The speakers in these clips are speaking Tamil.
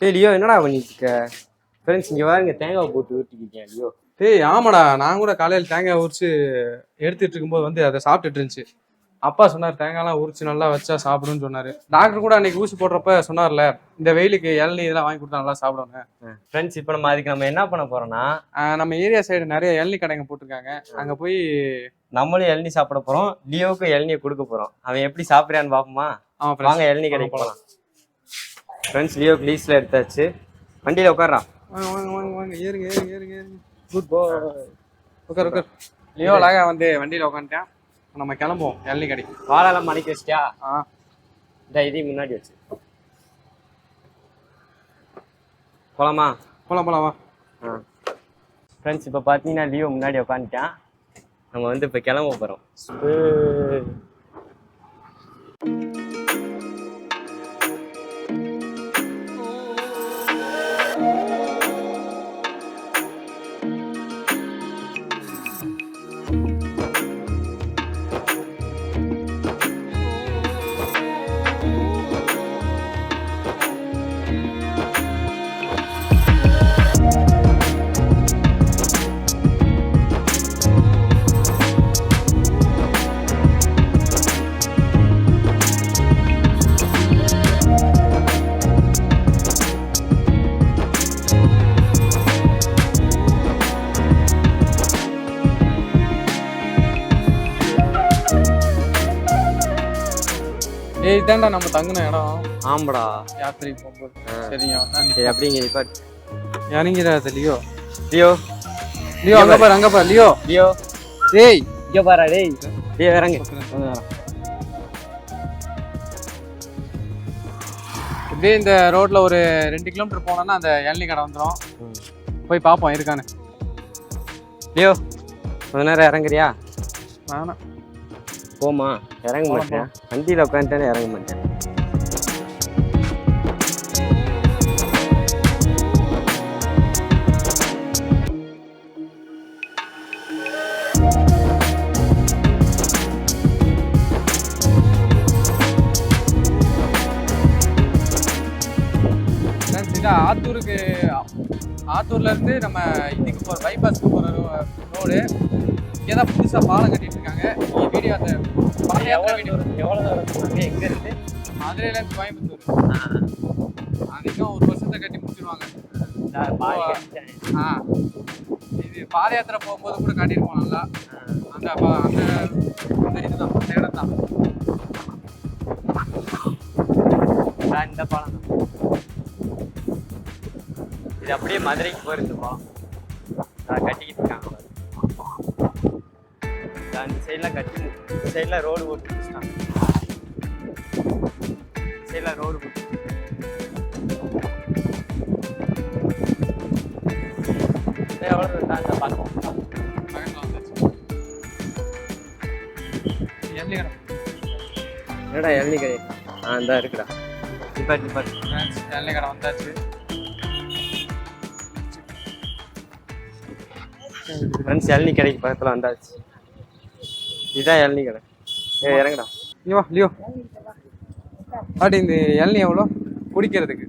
டேய் லியோ என்னடா பண்ணிட்டு இருக்க? ஃப்ரெண்ட்ஸ் இங்க பாருங்க தேங்காய் போட்டு ஊட்டிக்கிட்டேன் லியோ. டேய் ஆமாடா. நான் கூட காலையில் தேங்காய் உரிச்சு எடுத்துட்டு இருக்கும்போது வந்து அதை சாப்பிட்டுட்டு இருந்துச்சு. அப்பா சொன்னார் தேங்காய்லாம் உரிச்சு நல்லா வச்சா சாப்பிடுன்னு சொன்னாரு. டாக்டர் கூட அன்னைக்கு ஊசி போடுறப்ப சொன்னார்ல இந்த வெயிலுக்கு இளநீ இதெல்லாம் வாங்கி கொடுத்தா நல்லா சாப்பிடுவாங்க ஃப்ரெண்ட்ஸ் இப்போ நம்ம அதுக்கு நம்ம என்ன பண்ண போறோம்னா நம்ம ஏரியா சைடு நிறைய இளநீ கடைங்க போட்டிருக்காங்க. அங்க போய் நம்மளும் இளநீ சாப்பிட போறோம் லியோவுக்கும் இளநியை கொடுக்க போறோம். அவன் எப்படி சாப்பிடுறான்னு பாப்போமா? அவன் வாங்க இளநீ கடைக்கு போலாம். ஃப்ரெண்ட்ஸ் லியோ ப்ளீஸ்ல எடுத்தாச்சு. வண்டியில உட்கார்றான் வாங்க வாங்க வாங்க வாங்க. ஏறுங்க ஏறுங்க ஏறுங்க ஏறுங்க. குட் பாய் உட்கார் உட்கார் லியோ அழகா வந்து வண்டியில உட்காந்துட்டேன் நம்ம கிளம்புவோம் இளநீ கடைக்கு வாழெல்லாம் மணிக்கு வச்சிட்டியா? ஆ. இந்த இதையும் முன்னாடி வச்சு. போலாம்? போலாம் வா. ஆ. ஃப்ரெண்ட்ஸ் இப்போ பார்த்தீங்கன்னா லியோ முன்னாடி உட்காந்துட்டான் நம்ம வந்து இப்போ கிளம்ப போகிறோம் ஏய் இதான்டா நம்ம தங்கின இடம். ஆமாடா. யாத்திரை போகும்போது. நீ சரி அப்படிங்க இப்போ இறங்கிறாத லியோ. லியோ. லியோ அங்க பாரு அங்க பாரு லியோ. லியோ. ஏய். இங்கே பாரா டேய். லியோ இறங்கு. இப்படியே இந்த ரோட்ல ஒரு ரெண்டு கிலோமீட்டர் போனோம்னா அந்த இளநீ கடை வந்துடும் போய் பார்ப்போம் இருக்கான்னு. லியோ கொஞ்ச நேரம் இறங்குறியா? வேணாம் போமா இறங்க மாட்டேன் வண்டியில் உட்காந்துட்டேன்னு இறங்க மாட்டேன் ஆத்தூருக்கு ஆத்தூர்ல இருந்து நம்ம இதுக்கு போற பைபாஸ்க்கு போற ரோடு இங்கே தான் புதுசா பாலம் கட்டிட்டு இருக்காங்க வீடியோ அந்த எவ்வளோ எங்கே இருக்கு? மதுரையில இருந்து கோயம்புத்தூர் அதுக்கும் ஒரு வருஷத்தை கட்டி முடிச்சிருவாங்க. ஆ. இது பாத யாத்திரை போகும்போது கூட காட்டியிருப்போம் நல்லா அந்த அந்த அந்த இதுதான் அந்த இடம் தான் இந்த பாலம் இது அப்படியே மதுரைக்கு போயிருந்து பாலம் அதை கட்டிக்கிட்டு இருக்காங்க. அந்த சைட்லாம் கட்டி இந்த சைடில் ரோடு போட்டு முடிச்சிட்டாங்க சைடில் ரோடு போட்டு. எவ்வளோ தாங்க பார்க்கலாம். என்னடா இளநீ கடை? ஆ இந்த இருக்குடா. டிபார்ட் டிபார்ட் எண்ணெய் கடை வந்தாச்சு ஃப்ரெண்ட்ஸ் இளநீ கடைக்கு பக்கத்தில் வந்தாச்சு. இதுதான் இளநீ கடை. ஏ இறங்குடா. இங்க வா லியோ. பாட்டி இந்த இளநீ எவ்வளோ? குடிக்கிறதுக்கு.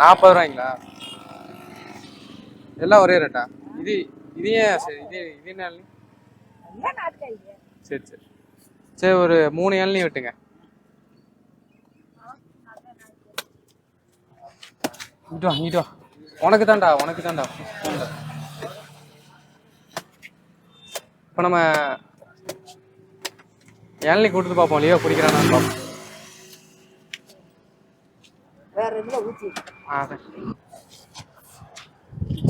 நாற்பது ரூபாய்ங்களா? எல்லாம் ஒரே ரேட்டா இது இது ஏன் சரி இது இது என்ன இளநீ சரி சரி. சரி ஒரு மூணு இளநீ விட்டுங்க. இங்கிட்டு வா இங்கிட்டு வா. உனக்கு தான்டா உனக்கு தான்டா. இப்போ நம்ம இளநீ கொடுத்து பார்ப்போம். லியோ குடிக்கிறானான்னு பார்ப்போம்.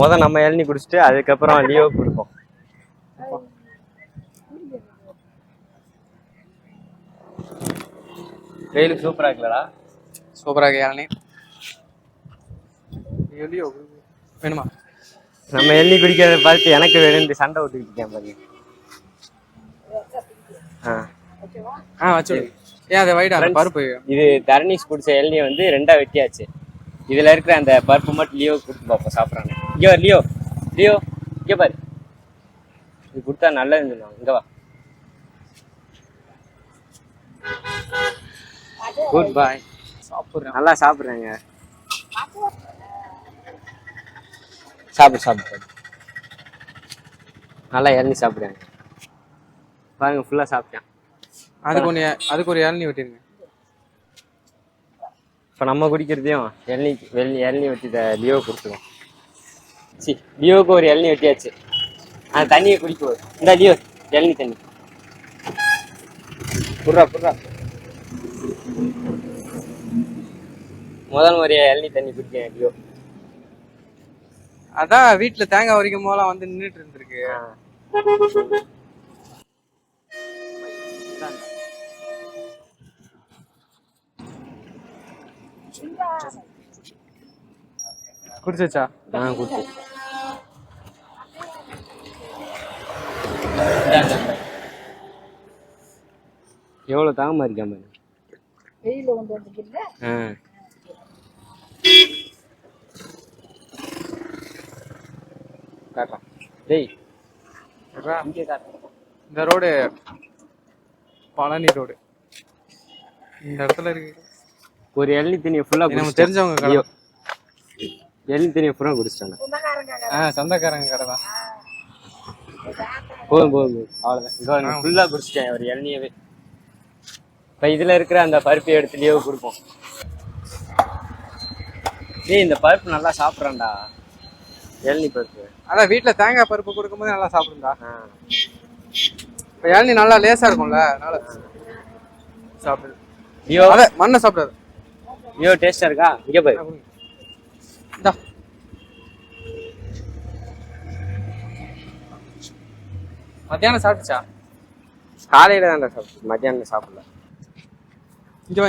முத நம்ம இளநீ குடிச்சிட்டு அதுக்கப்புறம் லியோ கொடுப்போம். வெயிலுக்கு சூப்பரா இருக்குல்லடா சூப்பராக இளநீ லியோ, லியோ வேணுமா? நம்ம எண்ணி குடிக்கிறத பார்த்து எனக்கு வேணும் சண்டை விட்டுக்கிட்டு இருக்கேன் பாருங்க. ஆ. ஆ வச்சு விடு. ஏன் அதை வைடா பருப்பு. இது தரணீஷ் குடிச்ச இளநியை வந்து ரெண்டா வெட்டியாச்சு. இதுல இருக்கிற அந்த பருப்பு மட்டும் லியோ கொடுத்து பார்ப்போம் சாப்பிட்றாங்க இங்க வா லியோ. லியோ இங்க பாரு. இது கொடுத்தா நல்லதுன்னு சொல்லுவாங்க. இங்க வா. குட் பாய் சாப்பிட்றேன். நல்லா சாப்பிட்றாங்க. சாப்பிடு சாப்பிடு சாப்பிடு. நல்லா இறங்கி சாப்பிடுங்க பாருங்க ஃபுல்லா சாப்பிட்டேன். அதுக்கு ஒன்று அதுக்கு ஒரு இளநீ வெட்டிருங்க. இப்போ நம்ம குடிக்கிறதையும் இளநீ வெள்ளி இளநீ வெட்டி லியோ கொடுத்துருவோம். சி லியோவுக்கு ஒரு இளநீ வெட்டியாச்சு. அந்த தண்ணியை குடிக்க இந்த லியோ இளநீ தண்ணி. புட்றா புட்றா. முதல் முறையா இளநீ தண்ணி குடிக்கிறேன் லியோ. அதான் வீட்டுல தேங்காய் உரிக்கும் போதெல்லாம் வந்து நின்றுட்டு இருந்திருக்கு. குடிச்சாச்சா ஆ குடி எவ்வளோ தாகமா இருக்காம வெயில கொண்டு வந்துக்கிறீங்க ஆ. காட்டுறான் டேய் இங்கே காட்டுறான் இந்த ரோடு பழனி ரோடு. இந்த இடத்துல இருக்கு. ஒரு இளநீ தண்ணியை ஃபுல்லாக நம்ம தெரிஞ்சவங்க ஐயோ இளநீ தண்ணியை ஃபுல்லாக குடிச்சிட்டாங்க. சொந்தக்காரங்க ஆ சொந்தக்காரங்க கடை தான். போதும் போதும் போதும். அவ்வளோதான் இங்கே ஃபுல்லாக குடிச்சிட்டேன் ஒரு இளநியவே. இப்போ இதில் இருக்கிற அந்த பருப்பை எடுத்து லியோ கொடுப்போம். ஏய் இந்த பருப்பு நல்லா சாப்பிட்றான்டா. இளநீ பருப்பு. அதான் வீட்டுல தேங்காய் பருப்பு கொடுக்கும்போது நல்லா சாப்பிடுங்கடா ஆ. இப்போ இளநீ நல்லா லேசா இருக்கும்ல அதனால சாப்பிடு. லியோ அத மண்ணை சாப்பிடாது. லியோ டேஸ்டாக இருக்கா? இங்கே பாரு இந்தா மத்தியானம் சாப்பிட்டுச்சா காலையில் தான் சாப்பிட்டு மத்தியானம் சாப்பிடல இங்க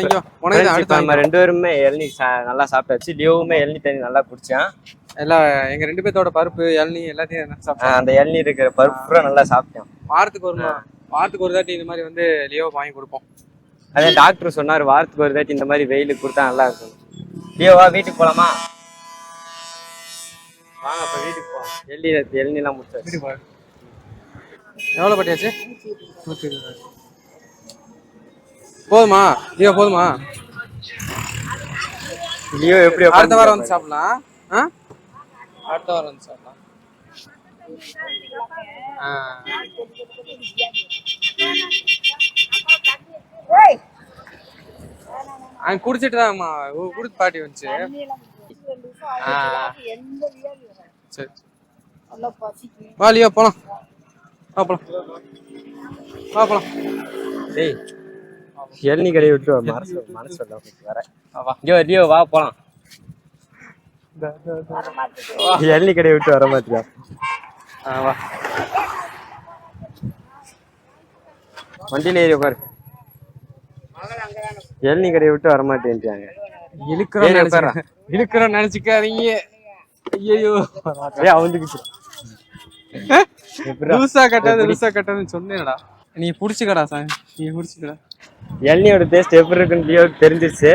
உனக்கு அடுத்து நம்ம ரெண்டு பேருமே இளநீ சா- நல்லா சாப்பிட்டாச்சு லியோவுமே இளநீ தண்ணி நல்லா குடிச்சான் எல்லாம் எங்க ரெண்டு பேர்த்தோட பருப்பு இளநீ எல்லாத்தையும் அந்த இளநீ இருக்கிற பருப்பு பூரா நல்லா சாப்பிட்டேன் வாரத்துக்கு ஒரு வாரத்துக்கு ஒரு தாட்டி இந்த மாதிரி வந்து லியோ வாங்கி கொடுப்போம் அதே டாக்டர் சொன்னார் வாரத்துக்கு ஒரு தாட்டி இந்த மாதிரி வெயிலுக்கு கொடுத்தா நல்லா இருக்கும் லியோவா வீட்டுக்கு போலாமா வாங்க அப்ப வீட்டுக்கு போலாம் எள்ளி எள்நிலாம் முடிச்சாச்சு. எவ்வளோ பட்டியாச்சு? நூற்றி போதுமா? லியோ போதுமா? லியோ எப்படி அடுத்த வாரம் வந்து சாப்பிடலாம்? ஆ? அடுத்த வாரம் வந்து சாப்பிடலாம். குடிச்சிட்டு தான்மா குடிச்சு பாட்டி வந்துச்சு. சரி. வா லியோ போலாம். வா போலாம். வா போலாம். டேய் எள்நீ கடையை விட்டு வா, மனசு மனசு வர வா, வா இங்க வா, லியோ வா போலாம். எள்நீ கடையை விட்டு வர மாட்டியா? ஆ, வா. வண்டியில ஏறி உட்காரு. எள்நீ கடையை விட்டு வர மாட்டேன்ட்டாங்க இழுக்கிறோம் இழுக்கிறோம் நினைச்சுக்காதீங்க. ஐயோ அவந்துக்குச்சு? லூசா கட்டாது லூசா கட்டாதுன்னு சொன்னேன்டா. நீ புடிச்சுக்கடா சாமி. நீ புடிச்சுக்கடா. இளநியோட டேஸ்ட் எப்படி இருக்குன்னு லியோ தெரிஞ்சிருச்சு.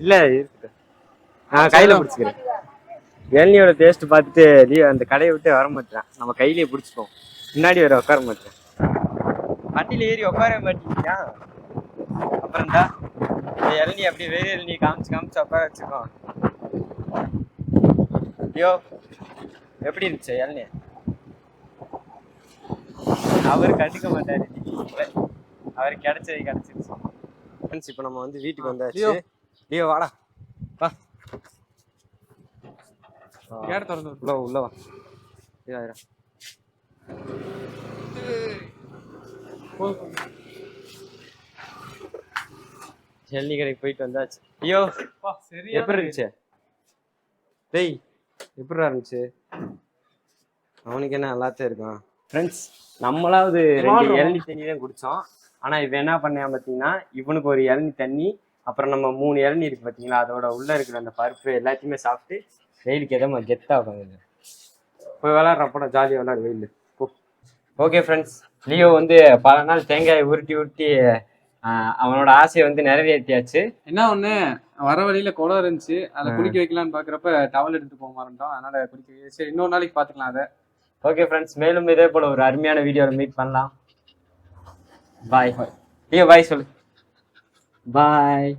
இல்ல இருக்கு. நான் கையில பிடிச்சிக்கிறேன். இளநியோட டேஸ்ட் பார்த்துட்டு லியோ அந்த கடையை விட்டு வர மாட்டேன் நம்ம கையிலேயே பிடிச்சிப்போம் முன்னாடி வர உட்கார மாட்டேன் வண்டியில ஏறி உட்கார மாட்டேங்கிறா அப்புறம் தான் இந்த இளநீ அப்படியே வேறு இளநீ காமிச்சு காமிச்சு உட்கார வச்சுக்கோம் லியோ எப்படி இருந்துச்சு இளநீ? அவர் கண்டுக்க மாட்டாரு. அவர் கிடைச்சது கிடைச்சிருச்சு. ஃப்ரெண்ட்ஸ் இப்போ நம்ம வந்து வீட்டுக்கு வந்தாச்சு. லியோ. வாடா. வா. கேட்டு திறந்து. உள்ள உள்ள வா. இதாயிரம் போதும். ஜல்லி கடைக்கு போயிட்டு வந்தாச்சு. ஐயோ எப்படி இருந்துச்சு? டேய் எப்படிடா இருந்துச்சு? அவனுக்கு என்ன எல்லாத்தையும் இருக்கான். ஃப்ரெண்ட்ஸ் நம்மளாவது ரெண்டு. இளநி தண்ணி தான் குடிச்சோம். ஆனா இவன் என்ன பண்ணான் பார்த்தீங்கன்னா இவனுக்கு ஒரு இளநி தண்ணி அப்புறம் நம்ம மூணு இளநி இருக்கு பார்த்தீங்களா அதோட உள்ள இருக்கிற அந்த பருப்பு எல்லாத்தையுமே சாப்பிட்டு வெயிலுக்கு எதமா கெத்தா உட்காந்து போய் விளாட்றப்பட ஜாலியாக விளாடு வெயில். ஓகே ஃப்ரெண்ட்ஸ் லியோ வந்து பல நாள் தேங்காயை உருட்டி உருட்டி அவனோட ஆசையை வந்து நிறைவேற்றியாச்சு. என்ன ஒண்ணு வர வழியில குளம் இருந்துச்சு. அதை. குடிக்க வைக்கலாம்னு பாக்குறப்ப டவல் எடுத்து போக மாட்டோம் அதனால குடிக்க சரி இன்னொரு நாளைக்கு பாத்துக்கலாம் அதை. ஓகே ஃப்ரெண்ட்ஸ் மேலும் இதே போல ஒரு அருமையான வீடியோவில் மீட் பண்ணலாம். பாய் ஐயோ பாய் சொல்லு. பாய்